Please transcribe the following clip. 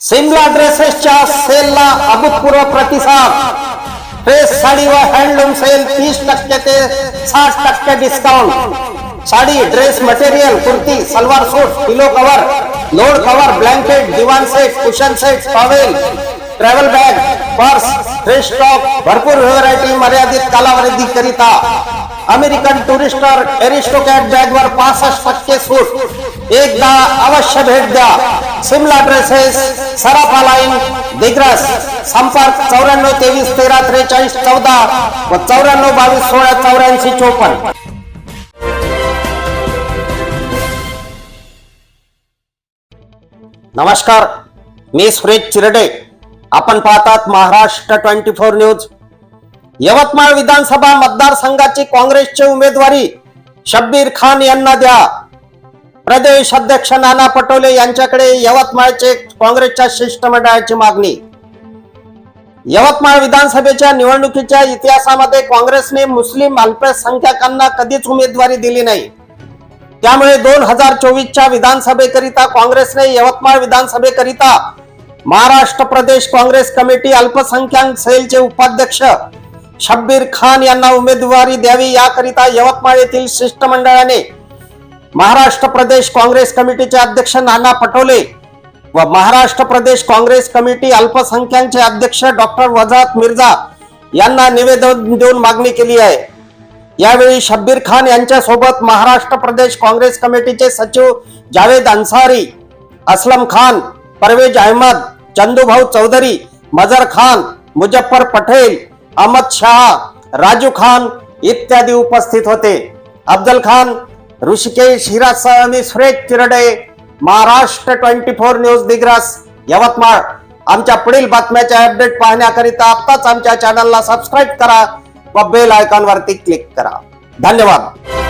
सिमला ड्रेसेसच्या सेलला अभूतपूर्व प्रतिसाद. ड्रेस साडी व हँडलूम सेल तीस टक्के ते साठ टक्के discount sari dress material kurti salwar suit pillow cover load cover blanket divan set cushion set towel travel bag purse fresh stock भरपूर व्हरायटी मर्यादा कालावधीकरिता अमेरिकन टुरिस्टर एरिस्टोकॅट बॅग वर पासष्ट टक्के सूट. एकदा अवश्य भेट द्या. सिमला ड्रेसेस सराफा लाईन दिग्रस संपर्क चौऱ्याण्णव तेवीस तेरा त्रेचाळीस चौदा व चौऱ्याण्णव बावीस सोळा चौऱ्याऐंशी चोपन्न. नमस्कार. मी सुरेश चिरडे. आपण पाहतात Maharashtra twenty four news. Yavatmal विधानसभा मतदारसंघाची काँग्रेसची उमेदवारी शब्बीर खान यांना द्या. प्रदेश अध्यक्ष नाना पटोले यांच्याकडे यवतमाळचे काँग्रेसच्या शिष्टमंडळाची मागणी. यवतमाळ विधानसभेच्या निवडणुकीच्या इतिहासामध्ये काँग्रेसने मुस्लिम अल्पसंख्याकांना कधीच उमेदवारी दिली नाही. त्यामुळे दोन हजार चोवीसच्या विधानसभेकरिता काँग्रेसने यवतमाळ विधानसभेकरिता महाराष्ट्र प्रदेश काँग्रेस कमिटी अल्पसंख्याक सेलचे उपाध्यक्ष शब्बीर खान यांना उमेदवारी द्यावी याकरिता यवतमाळ येथील शिष्टमंडळाने महाराष्ट्र प्रदेश काँग्रेस कमिटीचे अध्यक्ष नाना पटोले व महाराष्ट्र प्रदेश काँग्रेस कमिटी अल्पसंख्याचे अध्यक्ष डॉक्टर वजात मिर्झा यांना निवेदन देऊन मागणी केली आहे. यावेळी शब्बीर खान यांच्यासोबत महाराष्ट्र प्रदेश काँग्रेस कमिटीचे सचिव जावेद अन्सारी असलम खान परवेज अहमद चंदूभाऊ चौधरी मजर खान मुजफ्फर पटेल अहमद शाह राजू खान इत्यादी उपस्थित होते. अफजल खान ऋषिकेश हिरासह मी Suresh Chirde Maharashtra twenty four news Digras Yavatmal. आमच्या पुढील बातम्याचे अपडेट पाहण्याकरिता आत्ताच आमच्या चॅनलला सबस्क्राईब करा व बेल आयकॉनवरती क्लिक करा. धन्यवाद.